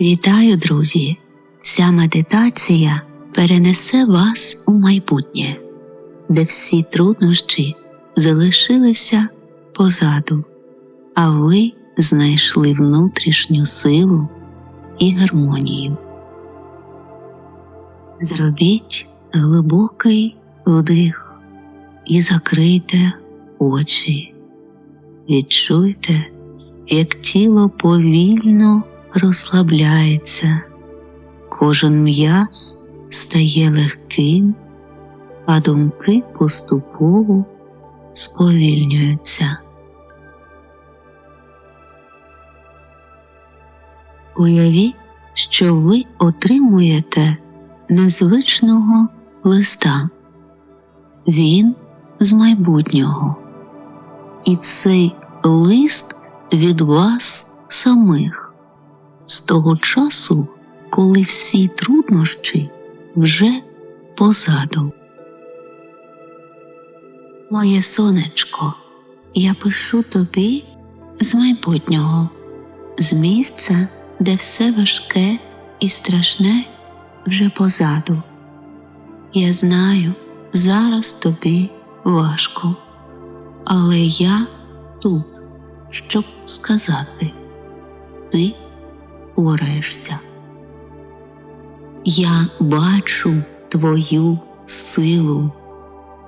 Вітаю, друзі! Ця медитація перенесе вас у майбутнє, де всі труднощі залишилися позаду, а ви знайшли внутрішню силу і гармонію. Зробіть глибокий вдих і закрийте очі. Відчуйте, як тіло повільно розслабляється, кожен м'яз стає легким, а думки поступово сповільнюються. Уявіть, що ви отримуєте незвичного листа. Він з майбутнього. І цей лист від вас самих з того часу, коли всі труднощі вже позаду. Моє сонечко, я пишу тобі з майбутнього, з місця, де все важке і страшне вже позаду. Я знаю, зараз тобі важко, але я тут, щоб сказати ти впораєшся. Я бачу твою силу,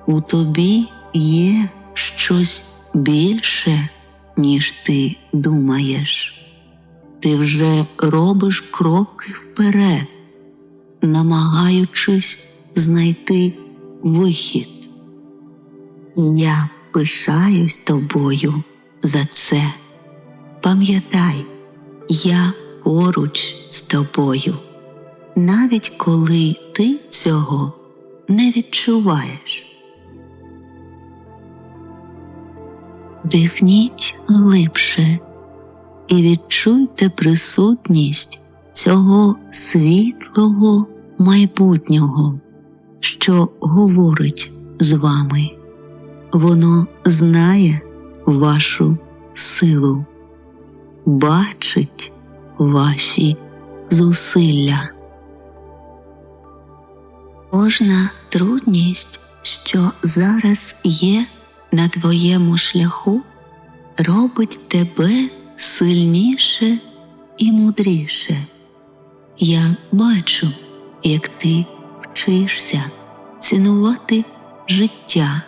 у тобі є щось більше, ніж ти думаєш. Ти вже робиш кроки вперед, намагаючись знайти вихід. Я пишаюсь тобою за це. Пам'ятай, я поруч з тобою, навіть коли ти цього не відчуваєш. Дихніть глибше і відчуйте присутність цього світлого майбутнього, що говорить з вами. Воно знає вашу силу, бачить ваші зусилля. Кожна трудність, що зараз є на твоєму шляху, робить тебе сильніше і мудріше. Я бачу, як ти вчишся цінувати життя,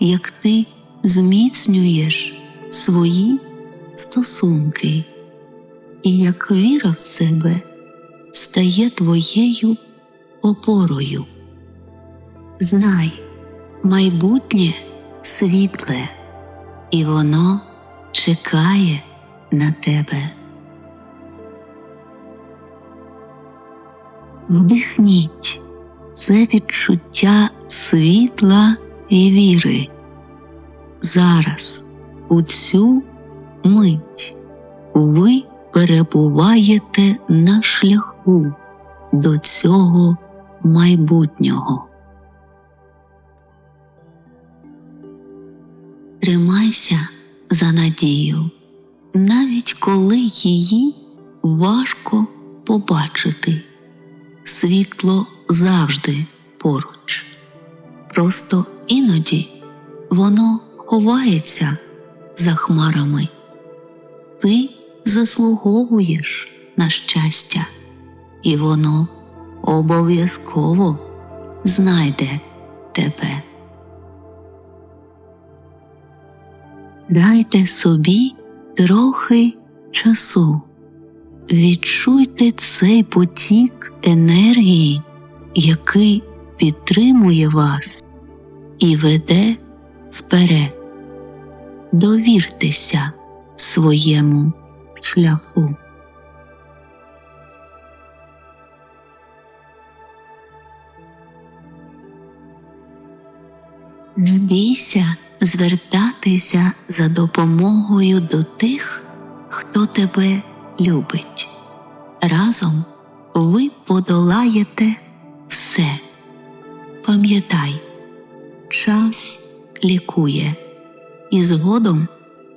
як ти зміцнюєш свої стосунки, і як віра в себе стає твоєю опорою. Знай, майбутнє світле, і воно чекає на тебе. Вдихніть це відчуття світла і віри. Зараз, у цю мить, перебуваєте на шляху до цього майбутнього. Тримайся за надію, навіть коли її важко побачити. Світло завжди поруч. Просто іноді воно ховається за хмарами. Ти заслуговуєш на щастя, і воно обов'язково знайде тебе. Дайте собі трохи часу, відчуйте цей потік енергії, який підтримує вас і веде вперед. Довіртеся своєму шляху. Не бійся звертатися за допомогою до тих, хто тебе любить. Разом ви подолаєте все. Пам'ятай, час лікує, і згодом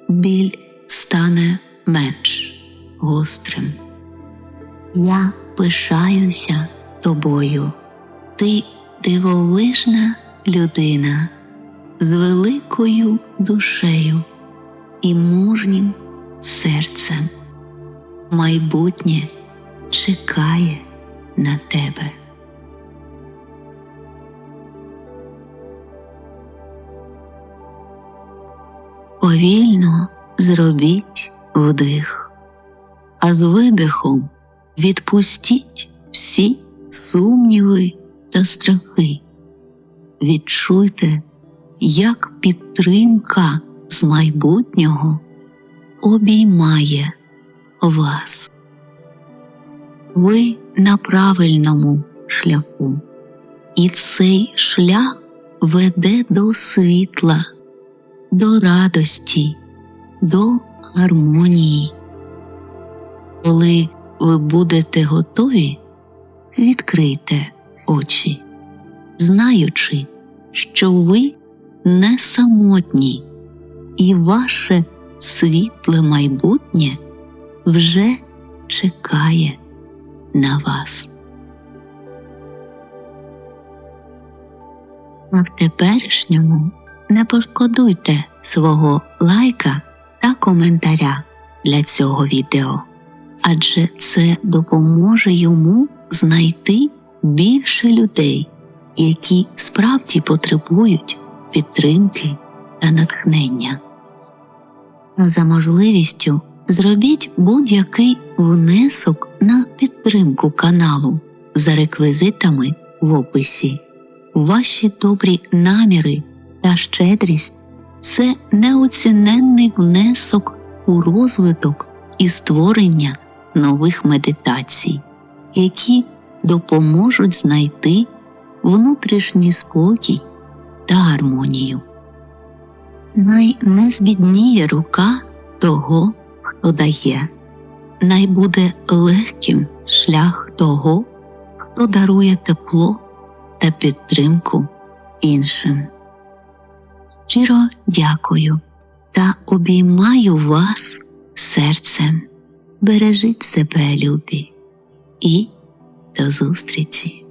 біль стане менш гострим. Я пишаюся тобою. Ти дивовижна людина з великою душею і мужнім серцем. Майбутнє чекає на тебе. Повільно зробіть вдих, а з видихом відпустіть всі сумніви та страхи. Відчуйте, як підтримка з майбутнього обіймає вас. Ви на правильному шляху, і цей шлях веде до світла, до радості, до гармонії. Коли ви будете готові, відкрийте очі, знаючи, що ви не самотні, і ваше світле майбутнє вже чекає на вас. А в теперішньому не пошкодуйте свого лайка та коментаря для цього відео, адже це допоможе йому знайти більше людей, які справді потребують підтримки та натхнення. За можливістю зробіть будь-який внесок на підтримку каналу за реквізитами в описі. Ваші добрі наміри та щедрість це неоціненний внесок у розвиток і створення нових медитацій, які допоможуть знайти внутрішній спокій та гармонію. Най не збідніє рука того, хто дає, най буде легким шлях того, хто дарує тепло та підтримку іншим. Щиро дякую та обіймаю вас серцем. Бережіть себе, любі, і до зустрічі!